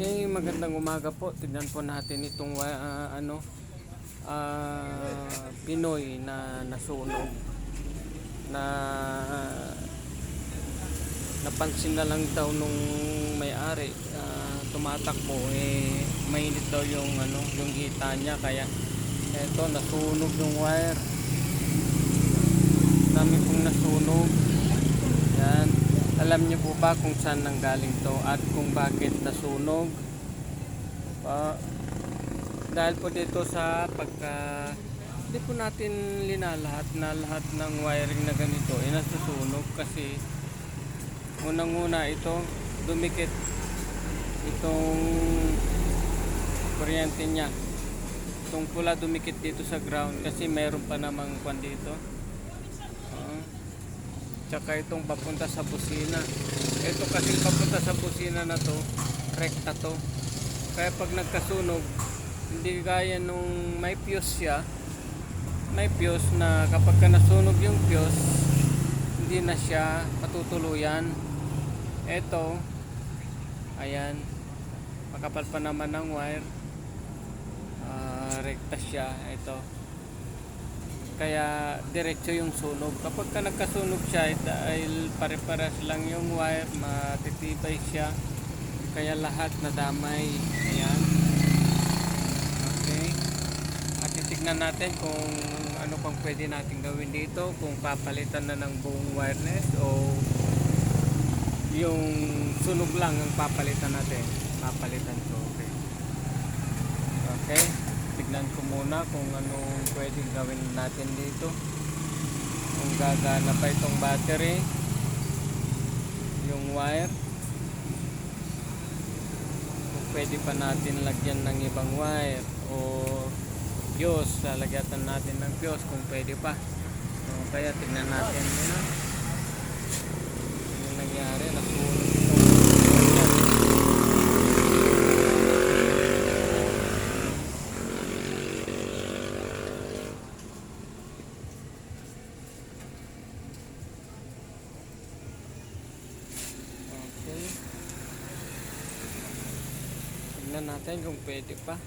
Okay, magandang umaga po. Tignan po natin itong ah, ano ah, Pinoy na nasunog. Na napansin na lang daw nung may-ari. Ah, tumatakbo eh mainit daw yung ano yung hita niya. Kaya eto nasunog yung wire. Dami pong nasunog alam niyo po ba kung saan nanggaling to at kung bakit nasunog pa dahil po dito sa pagka hindi po natin linalahat na lahat ng wiring na ganito ay nasusunog kasi unang-una ito dumikit itong kuryente niya itong pula dumikit dito sa ground kasi mayroon pa namang kwan dito. Tsaka itong papunta sa busina. Ito kasi papunta sa busina na to rekta to. Kaya pag nagkasunog hindi gaya nung may fuse siya. May fuse na kapag ka nasunog yung fuse hindi na siya matutuluyan. Ito ayan makapal pa naman ng wire. Ah, rekta siya ito kaya diretso yung sunog. Kapag ka nagkasunog siya eh, dahil pare-pares lang yung wire matitibay siya. Kaya lahat nadamay. Ayan. Okay. At titignan natin kung ano pang pwede natin gawin dito. Kung papalitan na ng buong wireless o yung sunog lang ang papalitan natin. Papalitan ko. Okay. Okay tignan ko muna kung anong pwedeng gawin natin dito. Kung gagana pa itong battery yung wire. Kung pwede pa natin lagyan ng ibang wire o fuse lalagyan natin ng fuse kung pwede pa. So, kaya tignan natin muna yung nangyari nasunog itong Okay. Tignan natin kung pwede pa.